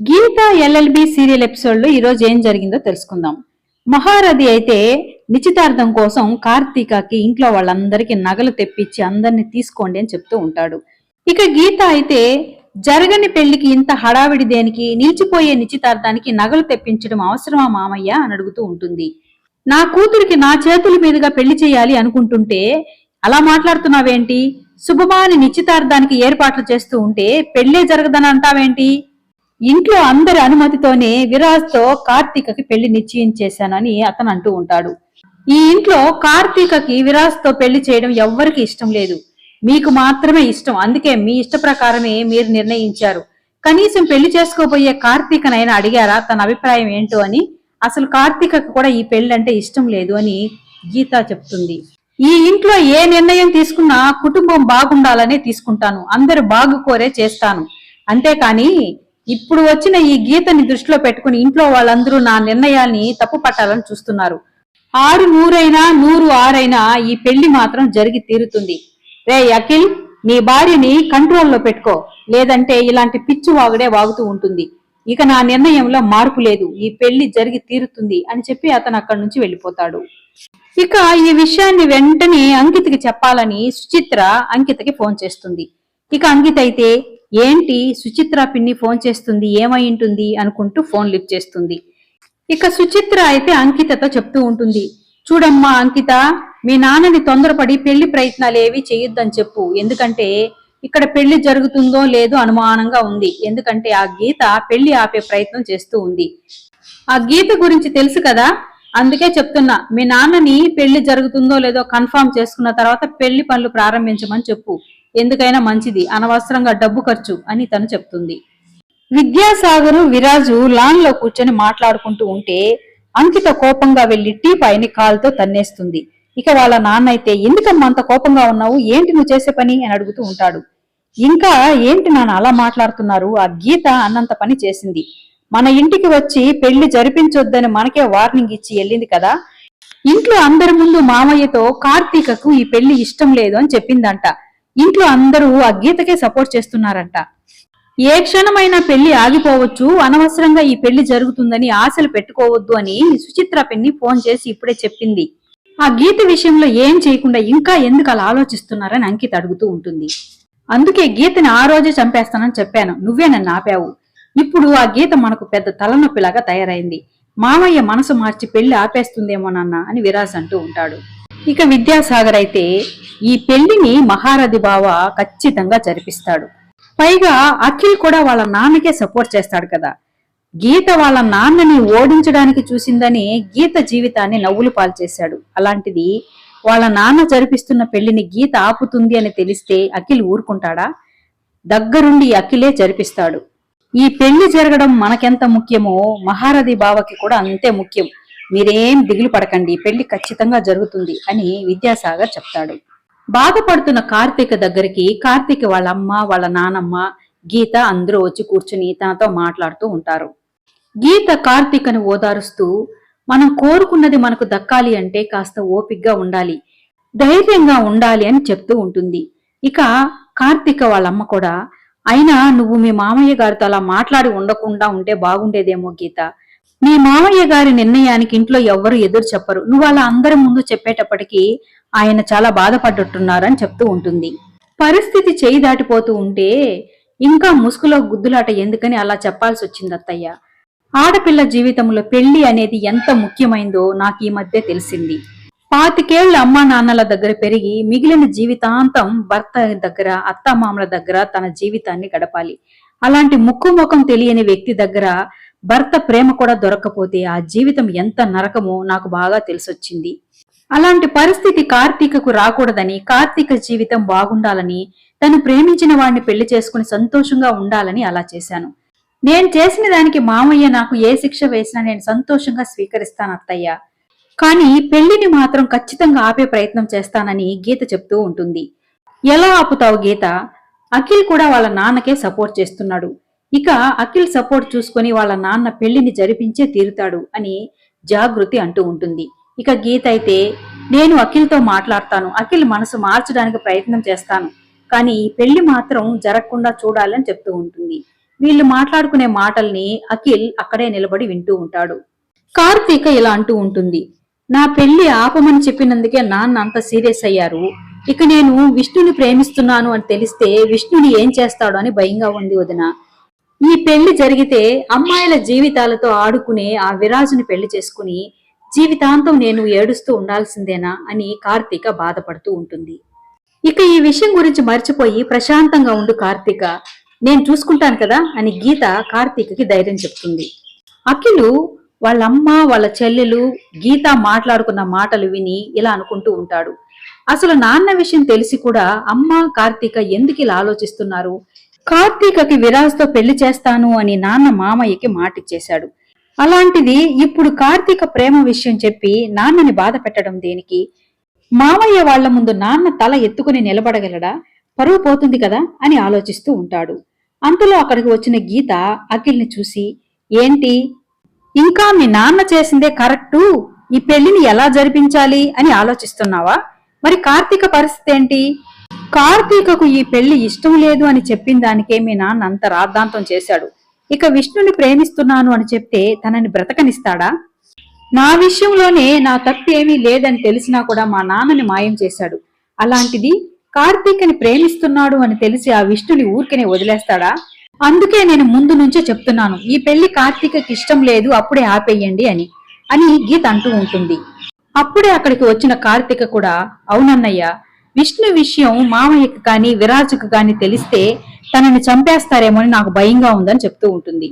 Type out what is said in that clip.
గీత LLB serial ఎపిసోడ్లో లో ఈ రోజు ఏం జరిగిందో తెలుసుకుందాం. మహారథి అయితే నిశ్చితార్థం కోసం కార్తీకకి ఇంట్లో వాళ్ళందరికీ నగలు తెప్పించి అందరిని తీసుకోండి అని చెప్తూ ఉంటాడు. ఇక గీత అయితే జరగని పెళ్ళికి ఇంత హడావిడి దేనికి నిలిచిపోయే నిశ్చితార్థానికి నగలు తెప్పించడం అవసరమా మామయ్య అని అడుగుతూ ఉంటుంది. నా కూతురికి నా చేతుల మీదుగా పెళ్ళి చేయాలి అనుకుంటుంటే అలా మాట్లాడుతున్నావేంటి? శుభమాని నిశ్చితార్థానికి ఏర్పాట్లు చేస్తూ ఉంటే పెళ్ళే జరగదని అంటావేంటి ఇంట్లో అందరి అనుమతితోనే విరాజ్తో కార్తీకకి పెళ్ళి నిశ్చయించేశానని అతను అంటూ ఉంటాడు. ఈ ఇంట్లో కార్తీకకి విరాజ్తో పెళ్ళి చేయడం ఎవ్వరికి ఇష్టం లేదు. మీకు మాత్రమే ఇష్టం. అందుకే మీ ఇష్ట ప్రకారమే మీరు నిర్ణయించారు. కనీసం పెళ్ళి చేసుకోబోయే కార్తీకనైనా అడిగారా? తన అభిప్రాయం ఏంటో అని. అసలు కార్తీకకు కూడా ఈ పెళ్ళి అంటే ఇష్టం లేదు అని గీత చెప్తుంది. ఈ ఇంట్లో ఏ నిర్ణయం తీసుకున్నా కుటుంబం బాగుండాలనే తీసుకుంటాను. అందరు బాగు కోరే చేస్తాను. అంతేకాని ఇప్పుడు వచ్చిన ఈ గీతని దృష్టిలో పెట్టుకుని ఇంట్లో వాళ్ళందరూ నా నిర్ణయాల్ని తప్పు పట్టాలని చూస్తున్నారు. ఆరు నూరైనా నూరు ఆరైనా ఈ పెళ్ళి మాత్రం జరిగి తీరుతుంది. రే అఖిల్ నీ భార్యని కంట్రోల్లో పెట్టుకో. లేదంటే ఇలాంటి పిచ్చి వాగుడే వాగుతూ ఉంటుంది. ఇక నా నిర్ణయంలో మార్పు లేదు. ఈ పెళ్ళి జరిగి తీరుతుంది అని చెప్పి అతను అక్కడి నుంచి వెళ్ళిపోతాడు. ఇక ఈ విషయాన్ని వెంటనే అంకితకి చెప్పాలని సుచిత్ర అంకితకి ఫోన్ చేస్తుంది. ఇక అంకిత అయితే ఏంటి సుచిత్ర పిన్ని ఫోన్ చేస్తుంది ఏమై ఉంటుంది అనుకుంటూ ఫోన్ లిఫ్ట్ చేస్తుంది. ఇక సుచిత్ర అయితే అంకితతో చెప్తూ ఉంటుంది చూడమ్మా అంకిత మీ నాన్నని తొందరపడి పెళ్ళి ప్రయత్నాలు ఏవి చేయొద్దని చెప్పు. ఎందుకంటే ఇక్కడ పెళ్ళి జరుగుతుందో లేదో అనుమానంగా ఉంది. ఎందుకంటే ఆ గీత పెళ్ళి ఆపే ప్రయత్నం చేస్తూ ఉంది. ఆ గీత గురించి తెలుసు కదా? అందుకే చెప్తున్నా మీ నాన్నని పెళ్ళి జరుగుతుందో లేదో కన్ఫర్మ్ చేసుకున్న తర్వాత పెళ్ళి పనులు ప్రారంభించమని చెప్పు. ఎందుకైనా మంచిది. అనవసరంగా డబ్బు ఖర్చు అని తను చెప్తుంది. విద్యాసాగరు విరాజు లాన్లో కూర్చొని మాట్లాడుకుంటూ ఉంటే అంకిత కోపంగా వెళ్ళి టీపాయిని కాలుతో తన్నేస్తుంది. ఇక వాళ్ళ నాన్న అయితే ఎందుకమ్మా అంత కోపంగా ఉన్నావు? ఏంటి నువ్వు చేసే పని? అని అడుగుతూ ఉంటాడు. ఇంకా ఏంటి నాన్న అలా మాట్లాడుతున్నారు? ఆ గీత అన్నంత పని చేసింది. మన ఇంటికి వచ్చి పెళ్ళి జరిపించొద్దని మనకే వార్నింగ్ ఇచ్చి వెళ్ళింది కదా? ఇంట్లో అందరి ముందు మామయ్యతో కార్తీకకు ఈ పెళ్ళి ఇష్టం లేదు అని చెప్పిందంట. ఇంట్లో అందరూ ఆ గీతకే సపోర్ట్ చేస్తున్నారంట. ఏ క్షణమైనా పెళ్ళి ఆగిపోవచ్చు అనవసరంగా ఈ పెళ్ళి జరుగుతుందని ఆశలు పెట్టుకోవద్దు అని సుచిత్ర పెన్ని ఫోన్ చేసి ఇప్పుడే చెప్పింది. ఆ గీత విషయంలో ఏం చేయకుండా ఇంకా ఎందుకు అలా ఆలోచిస్తున్నారని అంకిత అడుగుతూ ఉంటుంది. అందుకే గీతని ఆ రోజే చంపేస్తానని చెప్పాను. నువ్వే నన్ను ఆపావు. ఇప్పుడు ఆ గీత మనకు పెద్ద తలనొప్పిలాగా తయారైంది. మామయ్య మనసు మార్చి పెళ్ళి ఆపేస్తుందేమోనన్నా అని విరాజ్ అంటూ ఉంటాడు. ఇక విద్యాసాగర్ అయితే ఈ పెళ్ళిని మహారథి బావ ఖచ్చితంగా జరిపిస్తాడు. పైగా అఖిల్ కూడా వాళ్ళ నాన్నకే సపోర్ట్ చేస్తాడు కదా. గీత వాళ్ళ నాన్నని ఓడించడానికి చూసిందని గీత జీవితాన్ని నవ్వులు పాల్చేశాడు అలాంటిది వాళ్ళ నాన్న జరిపిస్తున్న పెళ్ళిని గీత ఆపుతుంది అని తెలిస్తే అఖిల్ ఊరుకుంటాడా? దగ్గరుండి అఖిలే జరిపిస్తాడు. ఈ పెళ్ళి జరగడం మనకెంత ముఖ్యమో మహారథి బావకి కూడా అంతే ముఖ్యం. మీరేం దిగులు పడకండి పెళ్ళి ఖచ్చితంగా జరుగుతుంది అని విద్యాసాగర్ చెప్తాడు. బాధపడుతున్న కార్తీక దగ్గరికి కార్తీక వాళ్ళ అమ్మ వాళ్ళ నానమ్మ గీత అందరూ వచ్చి కూర్చుని తనతో మాట్లాడుతూ ఉంటారు. గీత కార్తీకను ఓదారుస్తూ మనం కోరుకున్నది మనకు దక్కాలి అంటే కాస్త ఓపిగ్గా ఉండాలి ధైర్యంగా ఉండాలి అని చెప్తూ ఉంటుంది. ఇక కార్తీక వాళ్ళమ్మ కూడా అయినా నువ్వు మీ మామయ్య గారితో అలా మాట్లాడి ఉండకుండా ఉంటే బాగుండేదేమో గీత మీ మామయ్య గారి నిర్ణయానికి ఇంట్లో ఎవ్వరు ఎదురు చెప్పరు. నువ్వు అలా అందరి ముందు చెప్పేటప్పటికీ ఆయన చాలా బాధపడ్డట్టున్నారని చెప్తూ ఉంటుంది. పరిస్థితి చేయి దాటిపోతూ ఉంటే ఇంకా ముసుగులో గుద్దులాట ఎందుకని అలా చెప్పాల్సి వచ్చింది అత్తయ్య. ఆడపిల్ల జీవితంలో పెళ్ళి అనేది ఎంత ముఖ్యమైందో నాకు ఈ మధ్య తెలిసింది. పాతికేళ్ళ అమ్మా నాన్నల దగ్గర పెరిగి మిగిలిన జీవితాంతం భర్త దగ్గర అత్తమామల దగ్గర తన జీవితాన్ని గడపాలి. అలాంటి ముక్కు ముఖం తెలియని వ్యక్తి దగ్గర భర్త ప్రేమ కూడా దొరక్కపోతే ఆ జీవితం ఎంత నరకమో నాకు బాగా తెలిసొచ్చింది. అలాంటి పరిస్థితి కార్తీకకు రాకూడదని కార్తీక జీవితం బాగుండాలని తను ప్రేమించిన వాడిని పెళ్ళి చేసుకుని సంతోషంగా ఉండాలని అలా చేశాను. నేను చేసిన దానికి మామయ్య నాకు ఏ శిక్ష వేసినా నేను సంతోషంగా స్వీకరిస్తాను అత్తయ్య. కానీ పెళ్ళిని మాత్రం ఖచ్చితంగా ఆపే ప్రయత్నం చేస్తానని గీత చెప్తూ ఉంటుంది. ఎలా ఆపుతావు గీత? అఖిల్ కూడా వాళ్ళ నాన్నకే సపోర్ట్ చేస్తున్నాడు. ఇక అఖిల్ సపోర్ట్ చూసుకొని వాళ్ళ నాన్న పెళ్ళిని జరిపించే తీరుతాడు అని జాగృతి అంటూ ఉంటుంది. ఇక గీత అయితే నేను అఖిల్తో మాట్లాడతాను. అఖిల్ మనసు మార్చడానికి ప్రయత్నం చేస్తాను. కానీ ఈ పెళ్ళి మాత్రం జరగకుండా చూడాలని చెప్తూ ఉంటుంది. వీళ్ళు మాట్లాడుకునే మాటల్ని అఖిల్ అక్కడే నిలబడి వింటూ ఉంటాడు. కార్తీక ఇలా అంటూ ఉంటుంది. నా పెళ్ళి ఆపమని చెప్పినందుకే నాన్న అంత సీరియస్ అయ్యారు. ఇక నేను విష్ణుని ప్రేమిస్తున్నాను అని తెలిస్తే విష్ణుని ఏం చేస్తాడో అని భయంగా ఉంది వదిన. ఈ పెళ్ళి జరిగితే అమ్మాయిల జీవితాలతో ఆడుకునే ఆ విరాజుని పెళ్ళి చేసుకుని జీవితాంతం నేను ఏడుస్తూ ఉండాల్సిందేనా అని కార్తీక బాధపడుతూ ఉంటుంది. ఇక ఈ విషయం గురించి మర్చిపోయి ప్రశాంతంగా ఉండు కార్తీక. నేను చూసుకుంటాను కదా అని గీత కార్తీకకి ధైర్యం చెప్తుంది. అఖిలు వాళ్ళ అమ్మ వాళ్ళ చెల్లెలు గీత మాట్లాడుకున్న మాటలు విని ఇలా అనుకుంటూ ఉంటాడు. అసలు నాన్న విషయం తెలిసి కూడా అమ్మ కార్తీక ఎందుకు ఇలా ఆలోచిస్తున్నారు? కార్తీకకి విరాజ్తో పెళ్ళి చేస్తాను అని నాన్న మామయ్యకి మాటిచ్చేశాడు. అలాంటిది ఇప్పుడు కార్తీక ప్రేమ విషయం చెప్పి నాన్నని బాధ పెట్టడం దేనికి? మామయ్య వాళ్ళ ముందు నాన్న తల ఎత్తుకుని నిలబడగలడా? పరువు పోతుంది కదా? అని ఆలోచిస్తూ ఉంటాడు. అంతలో అక్కడికి వచ్చిన గీత అఖిల్ని చూసి ఏంటి? ఇంకా మీ నాన్న చేసిందే కరెక్టు? ఈ పెళ్ళిని ఎలా జరిపించాలి? అని ఆలోచిస్తున్నావా? మరి కార్తీక పరిస్థితి ఏంటి? కార్తీకకు ఈ పెళ్ళి ఇష్టం లేదు అని చెప్పిన దానికే మీ నాన్న అంత రాద్ధాంతం చేశాడు. ఇక విష్ణుని ప్రేమిస్తున్నాను అని చెప్తే తనని బ్రతకనిస్తాడా? నా విషయంలోనే నా తప్పు ఏమీ లేదని తెలిసినా కూడా మా నాన్నని మాయం చేశాడు. అలాంటిది కార్తీకని ప్రేమిస్తున్నాడు అని తెలిసి ఆ విష్ణుని ఊరికనే వదిలేస్తాడా? అందుకే నేను ముందు నుంచే చెప్తున్నాను ఈ పెళ్ళి కార్తీకకి ఇష్టం లేదు అప్పుడే ఆపేయండి అని అని గీత అంటూ ఉంటుంది. అప్పుడే అక్కడికి వచ్చిన కార్తీక కూడా అవునన్నయ్య విష్ణు విషయం మామయ్యకు కానీ విరాజుకు కానీ తెలిస్తే తనని చంపేస్తారేమో అని నాకు భయంగా ఉందని చెప్తూ ఉంటుంది.